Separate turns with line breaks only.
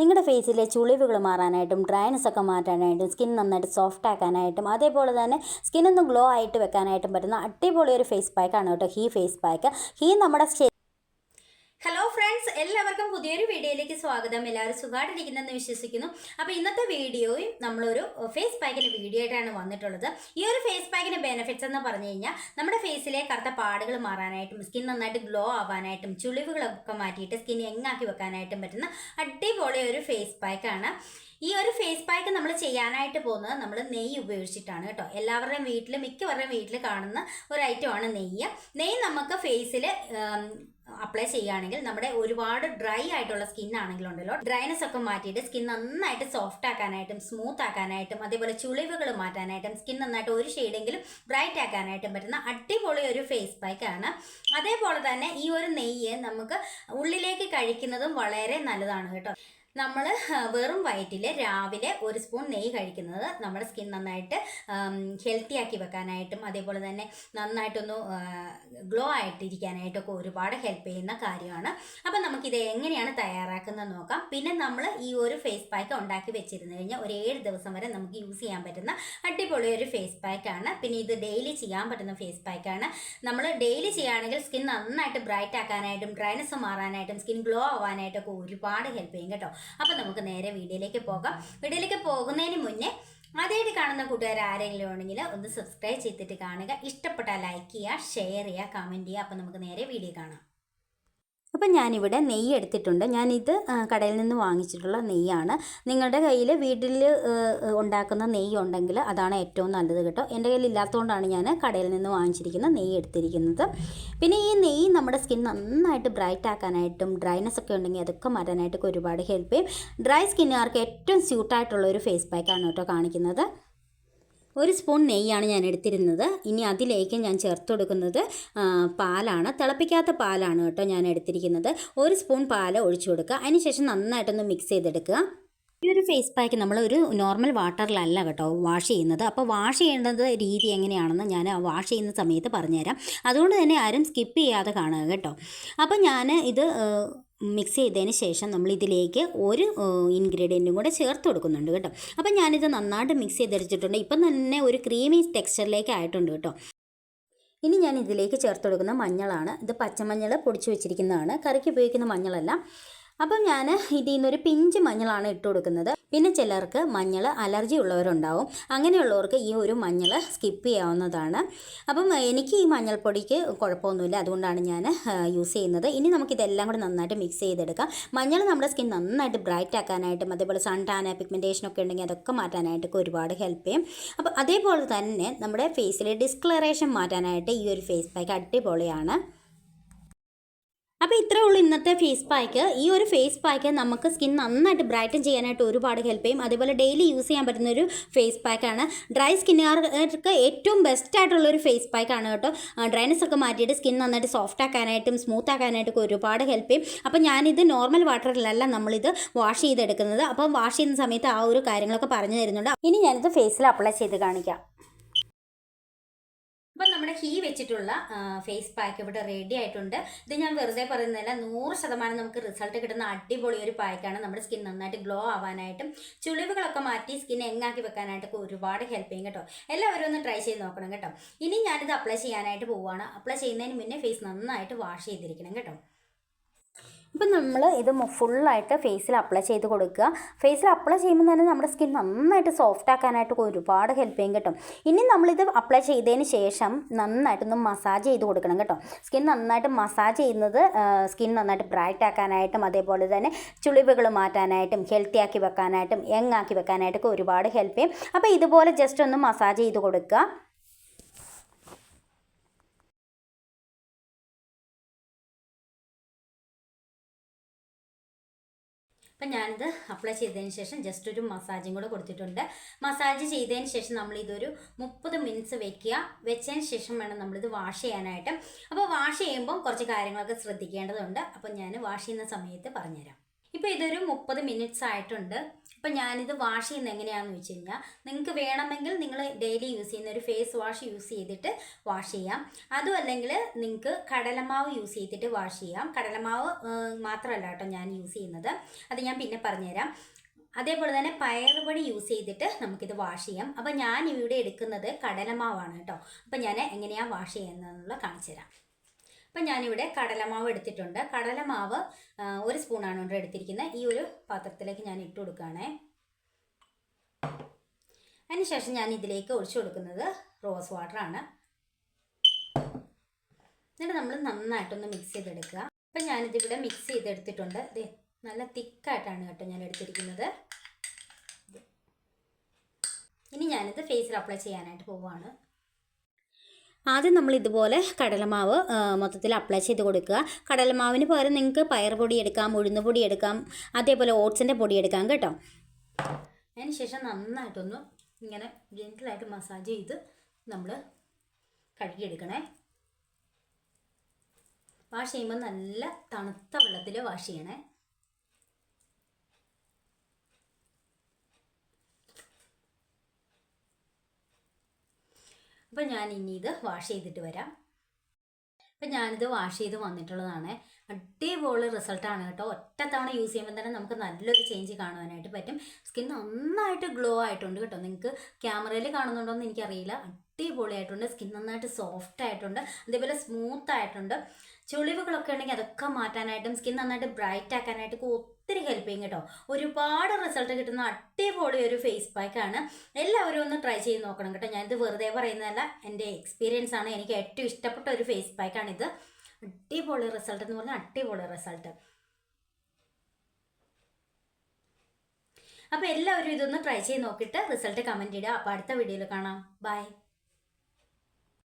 നിങ്ങളുടെ ഫേസിലെ ചുളിവുകൾ മാറാനായിട്ടും ഡ്രൈനസ് ഒക്കെ മാറ്റാനായിട്ടും സ്കിൻ നന്നായിട്ട് സോഫ്റ്റ് ആക്കാനായിട്ടും അതേപോലെ തന്നെ സ്കിൻ ഒന്ന് ഗ്ലോ ആയിട്ട് വെക്കാനായിട്ടും പറ്റുന്ന അടിപൊളി ഒരു ഫേസ് പാക്കാണ് കേട്ടോ ഹീ ഫേസ് പാക്ക്. ഹീ നമ്മുടെ ഹലോ ഫ്രണ്ട്സ് എല്ലാവർക്കും പുതിയൊരു വീഡിയോയിലേക്ക് സ്വാഗതം. എല്ലാവരും സുഖമായിട്ടിരിക്കുന്നെന്ന് വിശ്വസിക്കുന്നു. അപ്പോൾ ഇന്നത്തെ വീഡിയോയും നമ്മളൊരു ഫേസ് പാക്കിന്റെ വീഡിയോ ആയിട്ടാണ് വന്നിട്ടുള്ളത്. ഈ ഒരു ഫേസ് പാക്കിന്റെ ബെനിഫിറ്റ്സ് എന്ന് പറഞ്ഞു കഴിഞ്ഞാൽ നമ്മുടെ ഫേസിലെ കറുത്ത പാടുകൾ മാറാനായിട്ടും സ്കിൻ നന്നായിട്ട് ഗ്ലോ ആവാനായിട്ടും ചുളിവുകളൊക്കെ മാറ്റിയിട്ട് സ്കിൻ എങ്ങാക്കി വെക്കാനായിട്ടും പറ്റുന്ന അടിപൊളി ഒരു ഫേസ് പാക്കാണ് ഈ ഒരു ഫേസ് പാക്ക് നമ്മൾ ചെയ്യാനായിട്ട് പോകുന്നത് നമ്മൾ നെയ്യ് ഉപയോഗിച്ചിട്ടാണ് കേട്ടോ. എല്ലാവരുടെയും വീട്ടിൽ മിക്കവരുടെയും വീട്ടിൽ കാണുന്ന ഒരു ഐറ്റമാണ് നെയ്യ്. നെയ്യ് നമുക്ക് ഫേസിൽ അപ്ലൈ ചെയ്യുകയാണെങ്കിൽ നമ്മുടെ ഒരുപാട് ഡ്രൈ ആയിട്ടുള്ള സ്കിൻ ആണെങ്കിലുണ്ടല്ലോ ഡ്രൈനെസ് ഒക്കെ മാറ്റിയിട്ട് സ്കിൻ നന്നായിട്ട് സോഫ്റ്റ് ആക്കാനായിട്ടും സ്മൂത്ത് ആക്കാനായിട്ടും അതേപോലെ ചുളിവുകൾ മാറ്റാനായിട്ടും സ്കിൻ നന്നായിട്ട് ഒരു ഷെയ്ഡെങ്കിലും ബ്രൈറ്റ് ആക്കാനായിട്ടും പറ്റുന്ന അടിപൊളി ഒരു ഫേസ് പാക്കാണ് അതേപോലെ തന്നെ ഈ ഒരു നെയ്യ് നമുക്ക് ഉള്ളിലേക്ക് കഴിക്കുന്നതും വളരെ നല്ലതാണ് കേട്ടോ. നമ്മൾ വെറും വയറ്റിൽ രാവിലെ ഒരു സ്പൂൺ നെയ്യ് കഴിക്കുന്നത് നമ്മുടെ സ്കിൻ നന്നായിട്ട് ഹെൽത്തി ആക്കി വെക്കാനായിട്ടും അതേപോലെ തന്നെ നന്നായിട്ടൊന്ന് ഗ്ലോ ആയിട്ടിരിക്കാനായിട്ടൊക്കെ ഒരുപാട് ഹെൽപ്പ് ചെയ്യുന്ന കാര്യമാണ്. അപ്പം നമുക്കിത് എങ്ങനെയാണ് തയ്യാറാക്കുന്നത് നോക്കാം. പിന്നെ നമ്മൾ ഈ ഒരു ഫേസ് പാക്ക് ഉണ്ടാക്കി വെച്ചിരുന്നു കഴിഞ്ഞാൽ ഒരു ഏഴ് ദിവസം വരെ നമുക്ക് യൂസ് ചെയ്യാൻ പറ്റുന്ന അടിപൊളി ഒരു ഫേസ് പാക്കാണ് പിന്നെ ഇത് ഡെയിലി ചെയ്യാൻ പറ്റുന്ന ഫേസ് പാക്കാണ് നമ്മൾ ഡെയിലി ചെയ്യുകയാണെങ്കിൽ സ്കിൻ നന്നായിട്ട് ബ്രൈറ്റ് ആക്കാനായിട്ടും ഡ്രൈനസ് മാറാനായിട്ടും സ്കിൻ ഗ്ലോ ആവാനായിട്ടൊക്കെ ഒരുപാട് ഹെൽപ്പ് ചെയ്യും കേട്ടോ. അപ്പം നമുക്ക് നേരെ വീഡിയോയിലേക്ക് പോകാം. വീഡിയോയിലേക്ക് പോകുന്നതിന് മുന്നേ ആദ്യമായിട്ട് കാണുന്ന കൂട്ടുകാർ ആരെങ്കിലും ഉണ്ടെങ്കിൽ ഒന്ന് സബ്സ്ക്രൈബ് ചെയ്തിട്ട് കാണുക. ഇഷ്ടപ്പെട്ടാൽ ലൈക്ക് ചെയ്യുക ഷെയർ ചെയ്യുക കമന്റ് ചെയ്യുക. അപ്പം നമുക്ക് നേരെ വീഡിയോ കാണാം. അപ്പം ഞാനിവിടെ നെയ്യ് എടുത്തിട്ടുണ്ട്. ഞാനിത് കടയിൽ നിന്ന് വാങ്ങിച്ചിട്ടുള്ള നെയ്യാണ്. നിങ്ങളുടെ കയ്യിൽ വീട്ടിൽ ഉണ്ടാക്കുന്ന നെയ്യ് ഉണ്ടെങ്കിൽ അതാണ് ഏറ്റവും നല്ലത് കേട്ടോ. എന്റെ കയ്യിൽ ഇല്ലാത്തതുകൊണ്ടാണ് ഞാൻ കടയിൽ നിന്ന് വാങ്ങിച്ചിരിക്കുന്ന നെയ്യ് എടുത്തിരിക്കുന്നത്. പിന്നെ ഈ നെയ്യ് നമ്മുടെ സ്കിൻ നന്നായിട്ട് ബ്രൈറ്റ് ആക്കാനായിട്ടും ഡ്രൈനെസ് ഒക്കെ ഉണ്ടെങ്കിൽ അതൊക്കെ മാറ്റാനായിട്ടൊക്കെ ഒരുപാട് ഹെൽപ്പ് ചെയ്യും. ഡ്രൈ സ്കിന്നുകാർക്ക് ഏറ്റവും സ്യൂട്ടായിട്ടുള്ള ഒരു ഫേസ് പാക്കാണ് കേട്ടോ കാണിക്കുന്നത്. ഒരു സ്പൂൺ നെയ്യാണ് ഞാൻ എടുത്തിരുന്നത്. ഇനി അതിലേക്ക് ഞാൻ ചേർത്ത് കൊടുക്കുന്നത് പാലാണ്. തിളപ്പിക്കാത്ത പാലാണ് കേട്ടോ ഞാൻ എടുത്തിരിക്കുന്നത്. ഒരു സ്പൂൺ പാൽ ഒഴിച്ചു കൊടുക്കുക. അതിനുശേഷം നന്നായിട്ടൊന്ന് മിക്സ് ചെയ്തെടുക്കുക. ഈ ഒരു ഫേസ് പാക്ക് നമ്മൾ ഒരു നോർമൽ വാട്ടറിലല്ല കേട്ടോ വാഷ് ചെയ്യുന്നത്. അപ്പോൾ വാഷ് ചെയ്യേണ്ടത് രീതി എങ്ങനെയാണെന്ന് ഞാൻ വാഷ് ചെയ്യുന്ന സമയത്ത് പറഞ്ഞുതരാം. അതുകൊണ്ട് തന്നെ ആരും സ്കിപ്പ് ചെയ്യാതെ കാണുക കേട്ടോ. അപ്പോൾ ഞാൻ ഇത് മിക്സ് ചെയ്തതിന് ശേഷം നമ്മൾ ഇതിലേക്ക് ഒരു ഇൻഗ്രീഡിയന്റും കൂടെ ചേർത്ത് കൊടുക്കുന്നുണ്ട് കേട്ടോ. അപ്പോൾ ഞാനിത് നന്നായിട്ട് മിക്സ് ചെയ്തെടുത്തിട്ടുണ്ട്. ഇപ്പം തന്നെ ഒരു ക്രീമി ടെക്സ്ചറിലേക്ക് ആയിട്ടുണ്ട് കേട്ടോ. ഇനി ഞാൻ ഇതിലേക്ക് ചേർത്ത് കൊടുക്കുന്ന മഞ്ഞളാണ്. ഇത് പച്ചമഞ്ഞൾ പൊടിച്ചു വെച്ചിരിക്കുന്നതാണ്. കറിക്ക് ഉപയോഗിക്കുന്ന മഞ്ഞളല്ല. അപ്പം ഞാൻ ഇതിൽ നിന്നൊരു പിഞ്ച് മഞ്ഞളാണ് ഇട്ട് കൊടുക്കുന്നത്. പിന്നെ ചിലർക്ക് മഞ്ഞൾ അലർജി ഉള്ളവരുണ്ടാവും. അങ്ങനെയുള്ളവർക്ക് ഈ ഒരു മഞ്ഞൾ സ്കിപ്പ് ചെയ്യാവുന്നതാണ്. അപ്പം എനിക്ക് ഈ മഞ്ഞൾപ്പൊടിക്ക് കുഴപ്പമൊന്നുമില്ല. അതുകൊണ്ടാണ് ഞാൻ യൂസ് ചെയ്യുന്നത്. ഇനി നമുക്കിതെല്ലാം കൂടി നന്നായിട്ട് മിക്സ് ചെയ്തെടുക്കാം. മഞ്ഞൾ നമ്മുടെ സ്കിൻ നന്നായിട്ട് ബ്രൈറ്റ് ആക്കാനായിട്ടും അതേപോലെ സൺ ടാൻ പിഗ്മെന്റേഷൻ ഒക്കെ ഉണ്ടെങ്കിൽ അതൊക്കെ മാറ്റാനായിട്ടൊക്കെ ഒരുപാട് ഹെൽപ്പ് ചെയ്യും. അപ്പോൾ അതേപോലെ തന്നെ നമ്മുടെ ഫേസിലെ ഡിസ്ക്ലറേഷൻ മാറ്റാനായിട്ട് ഈ ഒരു ഫേസ് പാക്ക് അടിപൊളിയാണ്. അപ്പോൾ ഇത്രേ ഉള്ളൂ ഇന്നത്തെ ഫേസ് പാക്ക് ഈ ഒരു ഫേസ് പാക്ക് നമുക്ക് സ്കിൻ നന്നായിട്ട് ബ്രൈറ്റൻ ചെയ്യാനായിട്ട് ഒരുപാട് ഹെൽപ്പ് ചെയ്യും. അതേപോലെ ഡെയിലി യൂസ് ചെയ്യാൻ പറ്റുന്ന ഒരു ഫേസ് പാക്കാണ് ഡ്രൈ സ്കിന്നുകാർക്ക് ഏറ്റവും ബെസ്റ്റ് ആയിട്ടുള്ള ഒരു ഫേസ് പാക്കാണ് കേട്ടോ. ഡ്രൈനസ് ഒക്കെ മാറ്റിയിട്ട് സ്കിൻ നന്നായിട്ട് സോഫ്റ്റ് ആക്കാനായിട്ടും സ്മൂത്ത് ആക്കാനായിട്ടൊക്കെ ഒരുപാട് ഹെൽപ്പ് ചെയ്യും. അപ്പോൾ ഞാനിത് നോർമൽ വാട്ടറിലല്ല നമ്മളിത് വാഷ് ചെയ്തെടുക്കുന്നത്. അപ്പോൾ വാഷ് ചെയ്യുന്ന സമയത്ത് ആ ഒരു കാര്യങ്ങളൊക്കെ പറഞ്ഞു തരുന്നുണ്ട്. ഇനി ഞാനിത് ഫേസിൽ അപ്ലൈ ചെയ്ത് കാണിക്കാം. നമ്മുടെ ഹീ വെച്ചിട്ടുള്ള ഫേസ് പാക്ക് ഇവിടെ റെഡി ആയിട്ടുണ്ട്. ഇത് ഞാൻ വെറുതെ പറയുന്നില്ല നൂറ് ശതമാനം നമുക്ക് റിസൾട്ട് കിട്ടുന്ന അടിപൊളി ഒരു പാക്കാണ് നമ്മുടെ സ്കിൻ നന്നായിട്ട് ഗ്ലോ ആവാനായിട്ടും ചുളിവുകളൊക്കെ മാറ്റി സ്കിൻ എങ്ങാക്കി വെക്കാനായിട്ടൊക്കെ ഒരുപാട് ഹെൽപ്പ് ചെയ്യും കേട്ടോ. എല്ലാവരും ഒന്ന് ട്രൈ ചെയ്ത് നോക്കണം കേട്ടോ. ഇനി ഞാനിത് അപ്ലൈ ചെയ്യാനായിട്ട് പോവുകയാണ്. അപ്ലൈ ചെയ്യുന്നതിന് മുന്നേ ഫേസ് നന്നായിട്ട് വാഷ് ചെയ്തിരിക്കണം കേട്ടോ. ഇപ്പം നമ്മൾ ഇത് ഫുള്ളായിട്ട് ഫേസിൽ അപ്ലൈ ചെയ്ത് കൊടുക്കുക. ഫേസിൽ അപ്ലൈ ചെയ്യുമ്പോൾ തന്നെ നമ്മുടെ സ്കിൻ നന്നായിട്ട് സോഫ്റ്റ് ആക്കാനായിട്ട് ഒരുപാട് ഹെൽപ്പ് ചെയ്യും കേട്ടോ. ഇനി നമ്മളിത് അപ്ലൈ ചെയ്തതിന് ശേഷം നന്നായിട്ടൊന്ന് മസാജ് ചെയ്ത് കൊടുക്കണം കേട്ടോ. സ്കിൻ നന്നായിട്ട് മസാജ് ചെയ്യുന്നത് സ്കിൻ നന്നായിട്ട് ബ്രൈറ്റ് ആക്കാനായിട്ടും അതേപോലെ തന്നെ ചുളിവുകൾ മാറ്റാനായിട്ടും ഹെൽത്തി ആക്കി വെക്കാനായിട്ടും യങ് ആക്കി വെക്കാനായിട്ടൊക്കെ ഒരുപാട് ഹെൽപ്പ് ചെയ്യും. അപ്പോൾ ഇതുപോലെ ജസ്റ്റ് ഒന്ന് മസാജ് ചെയ്ത് കൊടുക്കുക. അപ്പം ഞാനിത് അപ്ലൈ ചെയ്തതിന് ശേഷം ജസ്റ്റ് ഒരു മസാജും കൂടെ കൊടുത്തിട്ടുണ്ട്. മസാജ് ചെയ്തതിന് ശേഷം നമ്മൾ ഇതൊരു മുപ്പത് മിനിറ്റ്സ് വെക്കുക. വെച്ചതിന് ശേഷം വേണം നമ്മളിത് വാഷ് ചെയ്യാനായിട്ട്. അപ്പോൾ വാഷ് ചെയ്യുമ്പം കുറച്ച് കാര്യങ്ങളൊക്കെ ശ്രദ്ധിക്കേണ്ടതുണ്ട്. അപ്പോൾ ഞാൻ വാഷ് ചെയ്യുന്ന സമയത്ത് പറഞ്ഞുതരാം. ഇപ്പോൾ ഇതൊരു മുപ്പത് മിനിറ്റ്സ് ആയിട്ടുണ്ട്. അപ്പം ഞാനിത് വാഷ് ചെയ്യുന്നത് എങ്ങനെയാണെന്ന് വെച്ച് കഴിഞ്ഞാൽ നിങ്ങൾക്ക് വേണമെങ്കിൽ നിങ്ങൾ ഡെയിലി യൂസ് ചെയ്യുന്ന ഒരു ഫേസ് വാഷ് യൂസ് ചെയ്തിട്ട് വാഷ് ചെയ്യാം. അതും അല്ലെങ്കിൽ നിങ്ങൾക്ക് കടലമാവ് യൂസ് ചെയ്തിട്ട് വാഷ് ചെയ്യാം. കടലമാവ് മാത്രമല്ല കേട്ടോ ഞാൻ യൂസ് ചെയ്യുന്നത്. അത് ഞാൻ പിന്നെ പറഞ്ഞുതരാം. അതേപോലെ തന്നെ പയറുപൊടി യൂസ് ചെയ്തിട്ട് നമുക്കിത് വാഷ് ചെയ്യാം. അപ്പം ഞാൻ ഇവിടെ എടുക്കുന്നത് കടലമാവാണ് കേട്ടോ. അപ്പം ഞാൻ എങ്ങനെയാണ് വാഷ് ചെയ്യുന്നതെന്നുള്ള കാണിച്ചു തരാം അപ്പം ഞാനിവിടെ കടലമാവ് എടുത്തിട്ടുണ്ട്. കടലമാവ് ഒരു സ്പൂണാണ് ഇവിടെ എടുത്തിരിക്കുന്നത്. ഈ ഒരു പാത്രത്തിലേക്ക് ഞാൻ ഇട്ട് കൊടുക്കുകയാണേ. അതിനുശേഷം ഞാൻ ഇതിലേക്ക് ഒഴിച്ചു കൊടുക്കുന്നത് റോസ് വാട്ടറാണ് എന്നിട്ട് നമ്മൾ നന്നായിട്ടൊന്ന് മിക്സ് ചെയ്തെടുക്കുക. അപ്പം ഞാനിതിവിടെ മിക്സ് ചെയ്തെടുത്തിട്ടുണ്ട്. ഇത് നല്ല തിക്കായിട്ടാണ് കേട്ടോ ഞാൻ എടുത്തിരിക്കുന്നത്. ഇനി ഞാനിത് ഫേസിൽ അപ്ലൈ ചെയ്യാനായിട്ട് പോവുകയാണ്. ആദ്യം നമ്മൾ ഇതുപോലെ കടലമാവ് മൊത്തത്തിൽ അപ്ലൈ ചെയ്ത് കൊടുക്കുക. കടലമാവിന് പകരം നിങ്ങൾക്ക് പയർ പൊടി എടുക്കാം ഉഴുന്ന് പൊടി എടുക്കാം അതേപോലെ ഓട്സിന്റെ പൊടി എടുക്കാം കേട്ടോ. അതിന് ശേഷം നന്നായിട്ടൊന്ന് ഇങ്ങനെ ജെന്റിലായിട്ട് മസാജ് ചെയ്ത് നമ്മൾ കഴുകിയെടുക്കണേ വാഷ് ചെയ്യുമ്പോൾ നല്ല തണുത്ത വെള്ളത്തിൽ വാഷ് ചെയ്യണേ. അപ്പം ഞാൻ ഇനി ഇത് വാഷ് ചെയ്തിട്ട് വരാം. അപ്പം ഞാനിത് വാഷ് ചെയ്ത് വന്നിട്ടുള്ളതാണ്. അടിപൊളി റിസൾട്ടാണ് കേട്ടോ. ഒറ്റ തവണ യൂസ് ചെയ്യുമ്പോൾ തന്നെ നമുക്ക് നല്ലൊരു ചേഞ്ച് കാണുവാനായിട്ട് പറ്റും. സ്കിൻ നന്നായിട്ട് ഗ്ലോ ആയിട്ടുണ്ട് കേട്ടോ. നിങ്ങൾക്ക് ക്യാമറയിൽ കാണുന്നുണ്ടോ എന്ന് എനിക്കറിയില്ല. അടിപൊളിയായിട്ടുണ്ട് സ്കിൻ നന്നായിട്ട് സോഫ്റ്റ് ആയിട്ടുണ്ട്. അതേപോലെ സ്മൂത്ത് ആയിട്ടുണ്ട്. ചുളിവുകളൊക്കെ ഉണ്ടെങ്കിൽ അതൊക്കെ മാറ്റാനായിട്ടും സ്കിൻ നന്നായിട്ട് ബ്രൈറ്റ് ആക്കാനായിട്ട് ഒത്തിരി ഹെൽപ്പ് ചെയ്യും കേട്ടോ. ഒരുപാട് റിസൾട്ട് കിട്ടുന്ന അടിപൊളി ഒരു ഫേസ് പാക്കാണ് എല്ലാവരും ഒന്ന് ട്രൈ ചെയ്ത് നോക്കണം കേട്ടോ. ഞാനിത് വെറുതെ പറയുന്നതല്ല. എന്റെ എക്സ്പീരിയൻസ് ആണ്. എനിക്ക് ഏറ്റവും ഇഷ്ടപ്പെട്ട ഒരു ഫേസ് പാക്കാണിത് അടിപൊളി റിസൾട്ട് എന്ന് പറഞ്ഞാൽ അടിപൊളി റിസൾട്ട് അപ്പോൾ എല്ലാവരും ഇതൊന്ന് ട്രൈ ചെയ്ത് നോക്കിയിട്ട് റിസൾട്ട് കമന്റ് ഇടുക. അപ്പോൾ അടുത്ത വീഡിയോയിൽ കാണാം. ബൈ